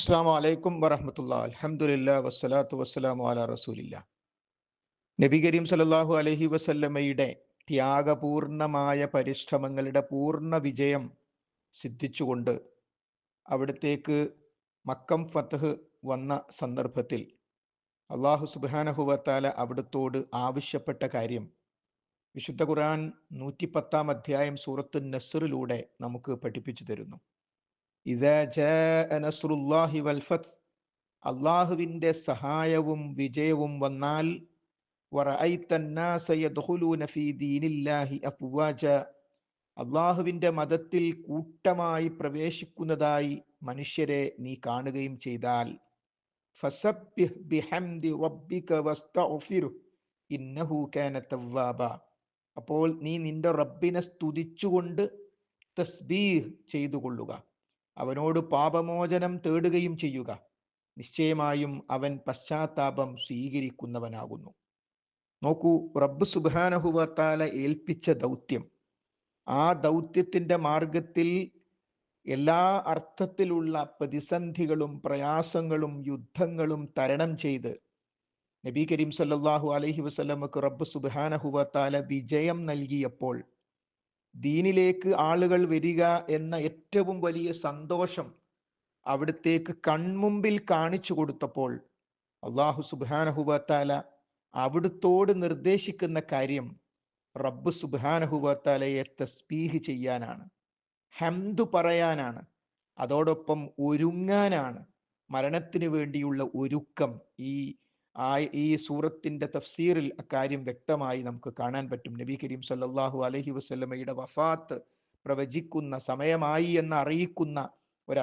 അസ്സാം വലൈക്കും വറഹമത്തുള്ള അലഹമുല്ല വസ്സലാത്തു വസ്സലാമു അല റസൂലില്ല നബി കരീം സല്ലല്ലാഹു അലഹി വസല്ലമയുടെ ത്യാഗപൂർണമായ പരിശ്രമങ്ങളുടെ പൂർണ വിജയം സിദ്ധിച്ചുകൊണ്ട് അവിടത്തേക്ക് മക്കം ഫത്തഹ് വന്ന സന്ദർഭത്തിൽ അള്ളാഹു സുബാനഹുവത്താല അവിടുത്തോട് ആവശ്യപ്പെട്ട കാര്യം വിശുദ്ധ ഖുർആൻ നൂറ്റിപ്പത്താം അധ്യായം സൂറത്തു നസറിലൂടെ നമുക്ക് പഠിപ്പിച്ചു തരുന്നു. അള്ളാഹുവിന്റെ സഹായവും വിജയവും വന്നാൽ അള്ളാഹുവിന്റെ മതത്തിൽ കൂട്ടമായി പ്രവേശിക്കുന്നതായി മനുഷ്യരെ നീ കാണുകയും ചെയ്താൽ അപ്പോൾ നീ നിന്റെ റബ്ബിനെ സ്തുതിച്ചുകൊണ്ട് തസ്ബീഹ് ചെയ്തുകൊള്ളുക. അവനോട് പാപമോചനം തേടുകയും ചെയ്യുക. നിശ്ചയമായും അവൻ പശ്ചാത്താപം സ്വീകരിക്കുന്നവനാകുന്നു. നോക്കൂ റബ്ബ് സുബാനഹുവത്താല ഏൽപ്പിച്ച ദൗത്യം. ആ ദൗത്യത്തിന്റെ മാർഗത്തിൽ എല്ലാ അർത്ഥത്തിലുള്ള പ്രതിസന്ധികളും പ്രയാസങ്ങളും യുദ്ധങ്ങളും തരണം ചെയ്ത് നബി കരീം സല്ലാഹു അലഹി വസല്ലമക്ക് റബ്ബ് സുബാനഹുവത്താല വിജയം നൽകിയപ്പോൾ ദീനിലേക്ക് ആളുകൾ വരിക എന്ന ഏറ്റവും വലിയ സന്തോഷം അവിടത്തേക്ക് കൺമുമ്പിൽ കാണിച്ചു കൊടുത്തപ്പോൾ അള്ളാഹു സുബാനഹുബത്താല അവിടുത്തോട് നിർദ്ദേശിക്കുന്ന കാര്യം റബ്ബ് സുബാനഹുബത്താലയെ തസ്ബീഹ് ചെയ്യാനാണ്. ഹംദു പറയാനാണ്. അതോടൊപ്പം ഒരുങ്ങാനാണ്. മരണത്തിന് വേണ്ടിയുള്ള ഒരുക്കം ഈ ആ ഈ സൂറത്തിന്റെ തഫ്സീറിൽ അക്കാര്യം വ്യക്തമായി നമുക്ക് കാണാൻ പറ്റും. നബി കരീം സല്ലാഹു അലഹി വസ്ലമയുടെ വഫാത്ത് പ്രവചിക്കുന്ന സമയമായി എന്ന് അറിയിക്കുന്ന ഒരു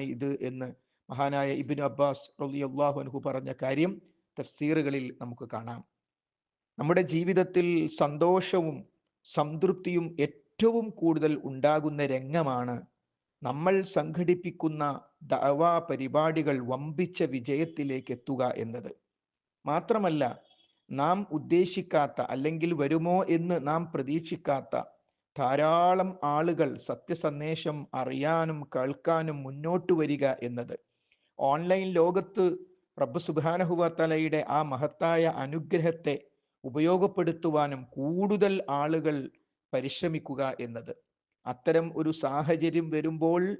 ഇത് എന്ന് മഹാനായ ഇബിൻ അബ്ബാസ് റളിയല്ലാഹു അൻഹു പറഞ്ഞ കാര്യം തഫ്സീറുകളിൽ നമുക്ക് കാണാം. നമ്മുടെ ജീവിതത്തിൽ സന്തോഷവും സംതൃപ്തിയും ഏറ്റവും കൂടുതൽ ഉണ്ടാകുന്ന രംഗമാണ് നമ്മൾ സംഘടിപ്പിക്കുന്ന ദവാ പരിപാടികൾ വമ്പിച്ച വിജയത്തിലേക്ക് എത്തുക എന്നത്. മാത്രമല്ല നാം ഉദ്ദേശിക്കാത്ത അല്ലെങ്കിൽ വരുമോ എന്ന് നാം പ്രതീക്ഷിക്കാത്ത ധാരാളം ആളുകൾ സത്യസന്ദേശം അറിയാനും കേൾക്കാനും മുന്നോട്ട് വരിക എന്നത്. ഓൺലൈൻ ലോകത്ത് റബ്ബ് സുബാനഹുവത്തലയുടെ ആ മഹത്തായ അനുഗ്രഹത്തെ ഉപയോഗപ്പെടുത്തുവാനും കൂടുതൽ ആളുകൾ പരിശ്രമിക്കുക എന്നത്. അത്തരം ഒരു സാഹചര്യം വരുമ്പോൾ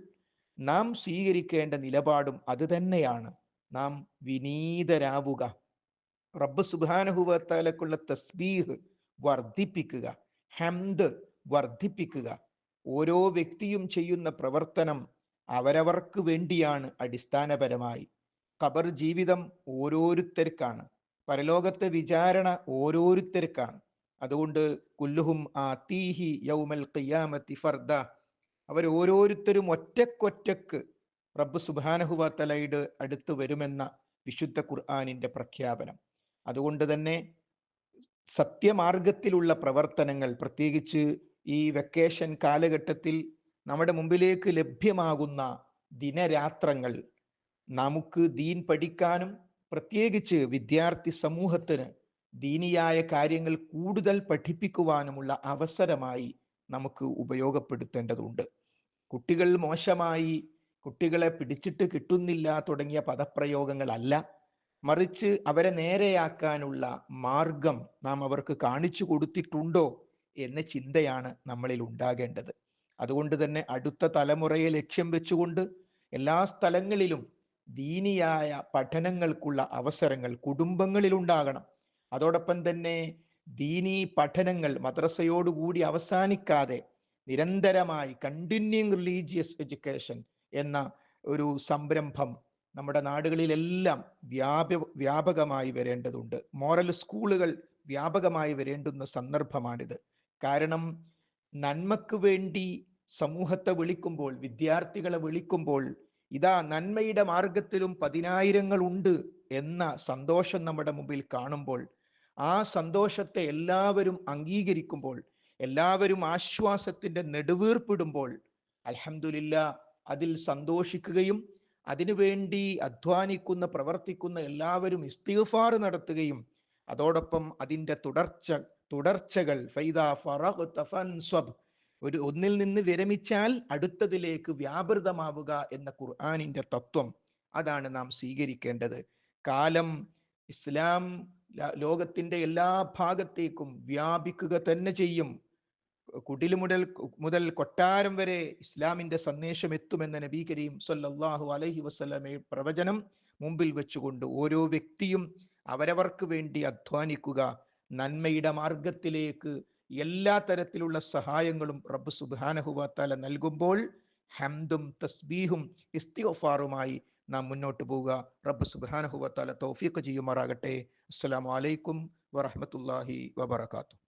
നാം സ്വീകരിക്കേണ്ട നിലപാടും അത് തന്നെയാണ്. നാം വിനീതരാവുക. റബ്ബ് സുബാനഹുവത്താലക്കുള്ള തസ്ബീഹ് വർദ്ധിപ്പിക്കുക ഹംദ് വർദ്ധിപ്പിക്കുക. ഓരോ വ്യക്തിയും ചെയ്യുന്ന പ്രവർത്തനം അവരവർക്ക് വേണ്ടിയാണ് അടിസ്ഥാനപരമായി. ഖബർ ജീവിതം ഓരോരുത്തർക്കാണ്. പരലോകത്തെ വിചാരണ ഓരോരുത്തർക്കാണ്. അതുകൊണ്ട് കുല്ലുഹും ആ തീഹി യൗമൽ ഖിയാമത്തി ഫർദ. അവർ ഓരോരുത്തരും ഒറ്റക്കൊറ്റക്ക് റബ്ബ് സുബാനഹുവത്തലയുടെ അടുത്ത് വരുമെന്ന വിശുദ്ധ ഖുർആാനിന്റെ പ്രഖ്യാപനം. അതുകൊണ്ട് തന്നെ സത്യമാർഗത്തിലുള്ള പ്രവർത്തനങ്ങൾ പ്രത്യേകിച്ച് ഈ വെക്കേഷൻ കാലഘട്ടത്തിൽ നമ്മുടെ മുമ്പിലേക്ക് ലഭ്യമാകുന്ന ദിനരാത്രങ്ങൾ നമുക്ക് ദീൻ പഠിക്കാനും പ്രത്യേകിച്ച് വിദ്യാർത്ഥി സമൂഹത്തിന് ദീനിയായ കാര്യങ്ങൾ കൂടുതൽ പഠിപ്പിക്കുവാനുമുള്ള അവസരമായി നമുക്ക് ഉപയോഗപ്പെടുത്തേണ്ടതുണ്ട്. കുട്ടികൾ മോശമായി കുട്ടികളെ പിടിച്ചിട്ട് കിട്ടുന്നില്ല തുടങ്ങിയ പദപ്രയോഗങ്ങളല്ല. മറിച്ച് അവരെ നേരെയാക്കാനുള്ള മാർഗം നാം അവർക്ക് കാണിച്ചു കൊടുത്തിട്ടുണ്ടോ എന്ന ചിന്തയാണ് നമ്മളിൽ ഉണ്ടാകേണ്ടത്. അതുകൊണ്ട് തന്നെ അടുത്ത തലമുറയെ ലക്ഷ്യം വെച്ചുകൊണ്ട് എല്ലാ സ്ഥലങ്ങളിലും ദീനിയായ പഠനങ്ങൾക്കുള്ള അവസരങ്ങൾ കുടുംബങ്ങളിൽ ഉണ്ടാകണം. അതോടൊപ്പം തന്നെ ദീനി പഠനങ്ങൾ മദ്രസയോടുകൂടി അവസാനിക്കാതെ നിരന്തരമായി കണ്ടിന്യൂങ് റിലീജിയസ് എഡ്യൂക്കേഷൻ എന്ന ഒരു സംരംഭം നമ്മുടെ നാടുകളിലെല്ലാം വ്യാപ വ്യാപകമായി വരേണ്ടതുണ്ട്. മോറൽ സ്കൂളുകൾ വ്യാപകമായി വരേണ്ടുന്ന സന്ദർഭമാണിത്. കാരണം നന്മക്ക് വേണ്ടി സമൂഹത്തെ വിളിക്കുമ്പോൾ വിദ്യാർത്ഥികളെ വിളിക്കുമ്പോൾ ഇതാ നന്മയുടെ മാർഗത്തിലും പതിനായിരങ്ങൾ ഉണ്ട് എന്ന സന്തോഷം നമ്മുടെ മുമ്പിൽ കാണുമ്പോൾ ആ സന്തോഷത്തെ എല്ലാവരും അംഗീകരിക്കുമ്പോൾ എല്ലാവരും ആശ്വാസത്തിന്റെ നെടുവീർപ്പിടുമ്പോൾ അലഹമുല്ല അതിൽ സന്തോഷിക്കുകയും അതിനുവേണ്ടി അധ്വാനിക്കുന്ന പ്രവർത്തിക്കുന്ന എല്ലാവരും ഇസ്തിഗ്ഫാർ നടത്തുകയും അതോടൊപ്പം അതിന്റെ തുടർച്ച തുടർച്ചകൾ ഒരു ഒന്നിൽ നിന്ന് വിരമിച്ചാൽ അടുത്തതിലേക്ക് വ്യാപൃതമാവുക എന്ന ഖുർആാനിന്റെ തത്വം അതാണ് നാം സ്വീകരിക്കേണ്ടത്. കാലം ഇസ്ലാം ലോകത്തിന്റെ എല്ലാ ഭാഗത്തേക്കും വ്യാപിക്കുക തന്നെ ചെയ്യും. കുടിൽ മുതൽ മുതൽ കൊട്ടാരം വരെ ഇസ്ലാമിന്റെ സന്ദേശം എത്തുമെന്ന നബി കരീം സല്ലാഹു അലഹി വസ്ലമെ പ്രവചനം മുമ്പിൽ വെച്ചുകൊണ്ട് ഓരോ വ്യക്തിയും അവരവർക്ക് വേണ്ടി അധ്വാനിക്കുക നന്മയുടെ മാർഗത്തിലേക്ക് എല്ലാ തരത്തിലുള്ള സഹായങ്ങളും റബ്ബ് സുബാനഹുബാത്താല നൽകുമ്പോൾ ഹംദും തസ്ബീഹും ഇസ്തിഫാറുമായി നാം മുന്നോട്ട് പോവുക. റബ്ബ് സുബാനഹുബാത്താല തൗഫീഖ് ചെയ്യുമാറാകട്ടെ. അസ്സലാമു അലൈക്കും വറഹ്മത്തുള്ളാഹി വബറകാതുഹു.